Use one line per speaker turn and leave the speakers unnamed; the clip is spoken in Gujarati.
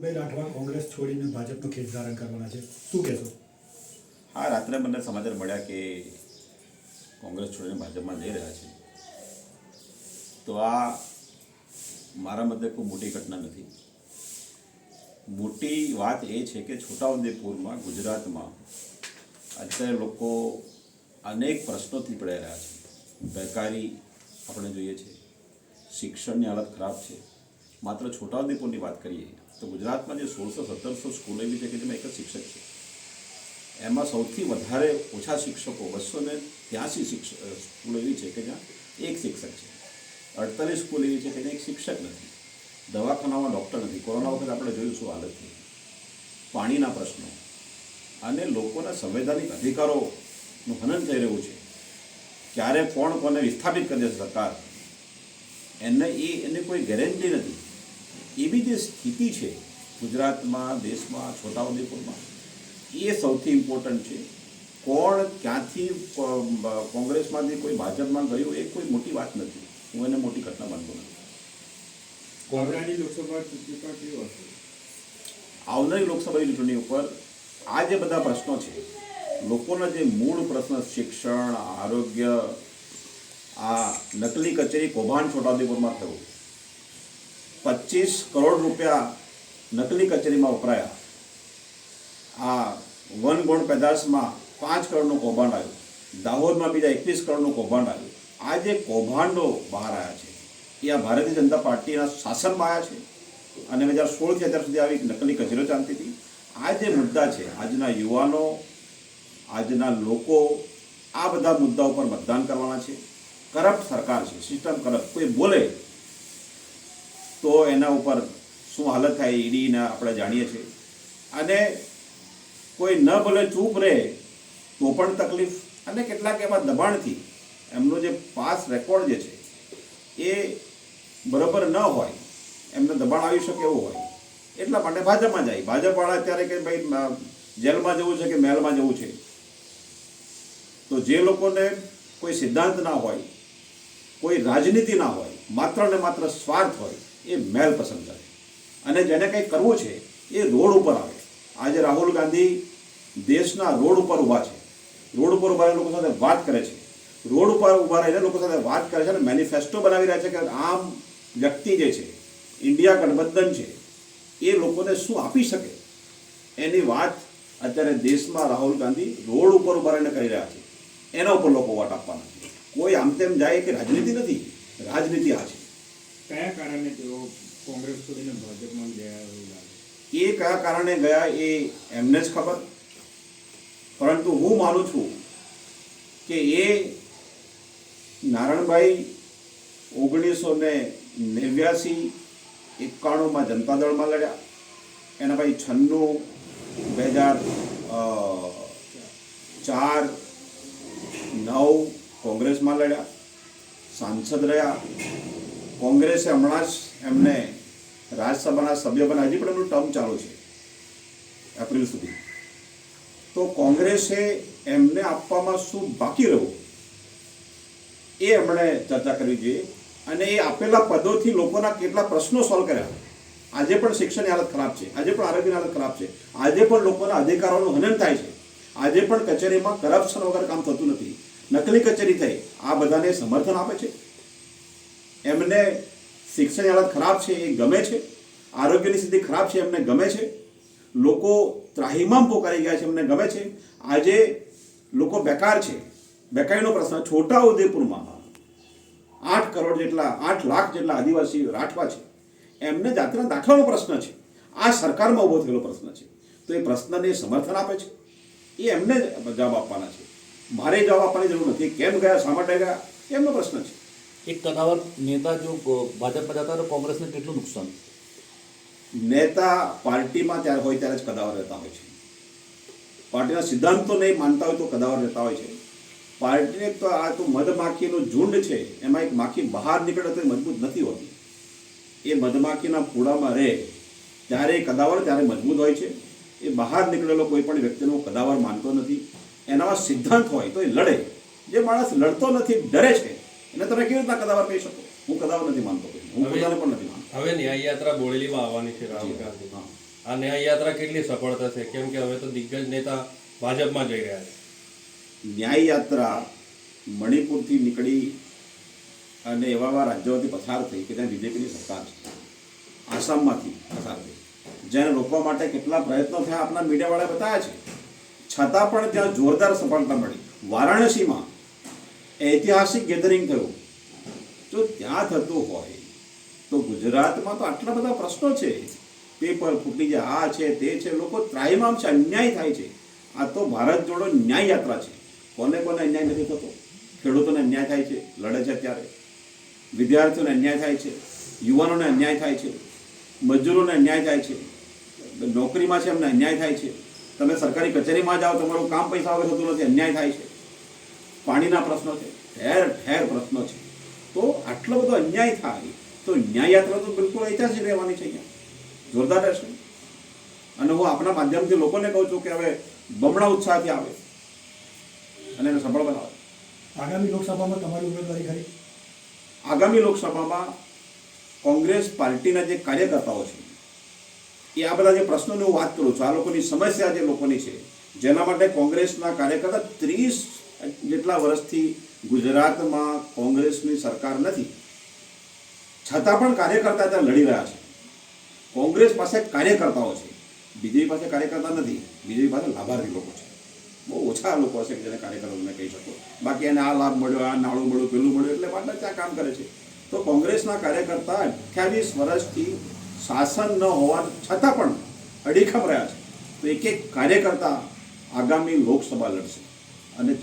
ભાઈ રાઠવા કોંગ્રેસ છોડીને ભાજપનો ખેસ ધારણ કરવાના છે. શું કહેશો?
હા, રાત્રે મને સમાચાર મળ્યા કે કોંગ્રેસ છોડીને ભાજપમાં જઈ રહ્યા છે. તો આ મારા મતે કોઈ મોટી ઘટના નથી. મોટી વાત એ છે કે છોટાઉદેપુરમાં ગુજરાતમાં અત્યારે લોકો અનેક પ્રશ્નોથી પડાઈ રહ્યા છે. બેકારી આપણે જોઈએ છે. શિક્ષણની હાલત ખરાબ છે. માત્ર છોટાઉદેપુરની વાત કરીએ, તો ગુજરાતમાં જે સોળસો સત્તરસો સ્કૂલો એવી છે કે જેમાં એક જ શિક્ષક છે. એમાં સૌથી વધારે ઓછા શિક્ષકો, બસો ને ત્યાંસી શિક્ષક સ્કૂલ એવી છે કે જ્યાં એક શિક્ષક છે. અડતાલીસ સ્કૂલ એવી છે કે જ્યાં એક શિક્ષક નથી. દવાખાનામાં ડૉક્ટર નથી. કોરોના વખતે આપણે જોયું શું હાલત થઈ. પાણીના પ્રશ્નો અને લોકોના સંવૈધાનિક અધિકારોનું હનન થઈ રહ્યું છે. ક્યારે કોણ કોને વિસ્થાપિત કરી દે સરકાર? એને એ એને કોઈ ગેરંટી નથી. એવી જે સ્થિતિ છે ગુજરાતમાં દેશમાં છોટાઉદેપુરમાં એ સૌથી ઇમ્પોર્ટન્ટ છે. કોણ ક્યાંથી કોંગ્રેસમાંથી કોઈ ભાજપમાં ગયું એ કોઈ મોટી વાત નથી. હું એને મોટી ઘટના માનતો નથી.
કોંગ્રેસની લોકસભા ચૂંટણી કેવું હશે
આવનારી લોકસભાની ચૂંટણી ઉપર આ જે બધા પ્રશ્નો છે લોકોના જે મૂળ પ્રશ્ન શિક્ષણ આરોગ્ય આ નકલી કચેરી કૌભાંડ છોટાઉદેપુરમાં થયું. પચીસ કરોડ રૂપિયા નકલી કચેરીમાં વપરાયા. આ વન ગુણ પેદાશમાં પાંચ કરોડનું કૌભાંડ આવ્યું. દાહોદમાં બીજા એકવીસ કરોડનું કૌભાંડ આવ્યું. આ જે કૌભાંડો બહાર આવ્યા છે, એ આ ભારતીય જનતા પાર્ટીના શાસનમાં આવ્યા છે અને બે હજાર સોળથી અત્યાર સુધી આવી નકલી કચેરીઓ ચાલતી હતી. આ જે મુદ્દા છે, આજના યુવાનો, આજના લોકો, આ બધા મુદ્દા ઉપર મતદાન કરવાના છે. કરપ્ટ સરકાર છે સિસ્ટમ કરપ્ટ. કોઈ બોલે તો એના ઉપર શું હાલત થાય ઈડીને આપણે જાણીએ છીએ. અને કોઈ ન ભલે ચૂપ રહે, તો પણ તકલીફ અને કેટલાક એવા દબાણથી એમનો જે પાસ રેકોર્ડ જે છે, એ બરાબર ન હોય, એમને દબાણ આવી શકે એવું હોય. એટલા માટે ભાજપમાં જાય. ભાજપવાળા અત્યારે કે ભાઈ જેલમાં જવું છે કે મહેલમાં જવું છે? તો જે લોકોને કોઈ સિદ્ધાંત ના હોય, કોઈ રાજનીતિ ના હોય, માત્ર ને માત્ર સ્વાર્થ હોય એ મહેલ પસંદ કરે. અને જેને કંઈ કરવું છે, એ રોડ ઉપર આવે. આજે રાહુલ ગાંધી દેશના રોડ ઉપર ઊભા છે. રોડ ઉપર ઊભા લોકો સાથે વાત કરે છે. રોડ ઉપર ઊભા રહીને લોકો સાથે વાત કરે છે અને મેનિફેસ્ટો બનાવી રહ્યા છે કે આમ વ્યક્તિ જે છે, ઇન્ડિયા ગઠબંધન છે, એ લોકોને શું આપી શકે? એની વાત અત્યારે દેશમાં રાહુલ ગાંધી રોડ ઉપર ઊભા રહીને કરી રહ્યા છે. એના ઉપર લોકો વોટ આપવાના છે. કોઈ આમ તેમ જાય કે રાજનીતિ નથી. રાજનીતિ આ છે.
કયા કારણે તેઓ કોંગ્રેસ છોડીને ભાજપમાં ગયા એવું લાગે?
એ કયા કારણે ગયા એ એમને જ ખબર. પરંતુ હું માનું છું કે એ નારણભાઈ ઓગણીસો ને નેવ્યાસી એકાણુંમાં જનતા દળમાં લડ્યા. એના પછી છન્નું, બે હજાર ચાર, નવ કોંગ્રેસમાં લડ્યા. સાંસદ રહ્યા. કોંગ્રેસે હમણાં જ એમને રાજ્યસભાના સભ્ય બને હજી પણ એમનું ટર્મ ચાલુ છે એપ્રિલ સુધી. તો કોંગ્રેસે એમને આપવામાં શું બાકી રહ્યું? એ એમણે ચર્ચા કરવી જોઈએ અને એ આપેલા પદોથી લોકોના કેટલા પ્રશ્નો સોલ્વ કર્યા. આજે પણ શિક્ષણની હાલત ખરાબ છે, આજે પણ આરોગ્યની હાલત ખરાબ છે, આજે પણ લોકોના અધિકારોનું હનન થાય છે, આજે પણ કચેરીમાં કરપ્શન વગર કામ થતું નથી. નકલી કચેરી થઈ, આ બધાને સમર્થન આપે છે? એમને શિક્ષણની હાલત ખરાબ છે એ ગમે છે. આરોગ્યની સ્થિતિ ખરાબ છે એમને ગમે છે. લોકો ત્રાહિમામ પોકારી ગયા છે એમને ગમે છે. આજે લોકો બેકાર છે. બેકારીનો પ્રશ્ન છોટા ઉદેપુરમાં આઠ કરોડ જેટલા, આઠ લાખ જેટલા આદિવાસી રાઠવા છે. એમને જાતિના દાખલાનો પ્રશ્ન છે. આ સરકારમાં ઊભો થયેલો પ્રશ્ન છે. તો એ પ્રશ્નને સમર્થન આપે છે? એ એમને જવાબ આપવાના છે. મારે જવાબ આપવાની જરૂર નથી. કેમ ગયા? શા માટે ગયા? એમનો પ્રશ્ન છે.
એક કદાવર નેતા જો ભાજપમાં જતા તો કોંગ્રેસને કેટલું નુકસાન?
નેતા પાર્ટીમાં ત્યારે હોય ત્યારે જ કદાવર રહેતા હોય છે. પાર્ટીના સિદ્ધાંતો નહીં માનતા હોય તો કદાવર રહેતા હોય છે. પાર્ટીને તો આ તો મધમાખીનું ઝુંડ છે, એમાં એક માખી બહાર નીકળે તો મજબૂત નથી હોતી. એ મધમાખીના પૂડામાં રહે, ત્યારે કદાવર ત્યારે મજબૂત હોય છે. એ બહાર નીકળેલો કોઈ પણ વ્યક્તિનો કદાવર માનતો નથી. એનામાં સિદ્ધાંત હોય તો એ લડે. જે માણસ લડતો નથી, ડરે છે એને તમે કેવી રીતના કદાવર કહી શકો? હું કદાવર નથી માનતો હું પોતાને પણ નથી માનતો.
હવે ન્યાય યાત્રા બોડેલીમાં આવવાની છે રાહુલ ગાંધી. આ ન્યાય યાત્રા કેટલી સફળ થશે કેમ કે હવે તો દિગ્ગજ નેતા ભાજપમાં જઈ રહ્યા છે.
ન્યાય યાત્રા મણિપુરથી નીકળી અને એવા એવા રાજ્યોથી પસાર થઈ કે ત્યાં બીજેપીની સરકાર છે. આસામમાંથી પસાર થઈ. જેને રોકવા માટે કેટલા પ્રયત્નો થયા આપણા મીડિયાવાળાએ બતાવ્યા છે. છતાં પણ ત્યાં જોરદાર સફળતા મળી. વારાણસીમાં ઐતિહાસિક ગેધરિંગ થયું. જો ત્યાં થતું હોય. તો ગુજરાતમાં તો આટલા બધા પ્રશ્નો છે. પેપર ફૂટી જાય, આ છે, તે છે. લોકો ત્રાહિમામ છે અન્યાય થાય છે. આ તો ભારત જોડો ન્યાય યાત્રા છે. કોને કોને અન્યાય નથી થતો? ખેડૂતોને અન્યાય થાય છે, લડે છે ત્યારે. વિદ્યાર્થીઓને અન્યાય થાય છે, યુવાનોને અન્યાય થાય છે, મજૂરોને અન્યાય થાય છે. નોકરીમાં છે એમને અન્યાય થાય છે. તમે સરકારી કચેરીમાં જાઓ, તમારું કામ પૈસા વગર થતું નથી, અન્યાય થાય છે. પાણીના પ્રશ્નો છે ઠેર ઠેર પ્રશ્નો છે. તો આટલો બધો અન્યાય થાય તો ન્યાય યાત્રા તો બિલકુલ ઐતિહાસિક રહેવાની છે અહીંયા. જોરદાર રહેશે. અને હું આપણા માધ્યમથી લોકોને કહું છું કે હવે બમણા ઉત્સાહથી આવે. અને એને સફળ બનાવે.
આગામી લોકસભામાં તમારી ઉમેદવારી ખરી?
આગામી લોકસભામાં કોંગ્રેસ પાર્ટીના જે કાર્યકર્તાઓ છે એ આ બધા જે પ્રશ્નોની હું વાત કરું છું આ લોકોની સમસ્યા જે લોકોની છે જેના માટે કોંગ્રેસના કાર્યકર્તા ત્રીસ જેટલા વર્ષથી ગુજરાતમાં કોંગ્રેસની સરકાર નથી, છતાં પણ કાર્યકર્તા ત્યાં લડી રહ્યા છે. કોંગ્રેસ પાસે કાર્યકર્તાઓ છે. બીજેપી પાસે કાર્યકર્તા નથી. બીજેપી પાસે લાભાર્થી લોકો છે. બહુ ઓછા લોકો હશે કે જેને કાર્યકરો તમે કહી શકો. બાકી એને આ લાભ મળ્યો, આ નાળું મળ્યું, પેલું મળ્યું, એટલે માટે ત્યાં કામ કરે છે. તો કોંગ્રેસના કાર્યકર્તા અઠ્યાવીસ વર્ષથી શાસન ન હોવા છતાં પણ અડીખમ રહ્યા છે. તો એક એક કાર્યકર્તા આગામી લોકસભા લડશે. અને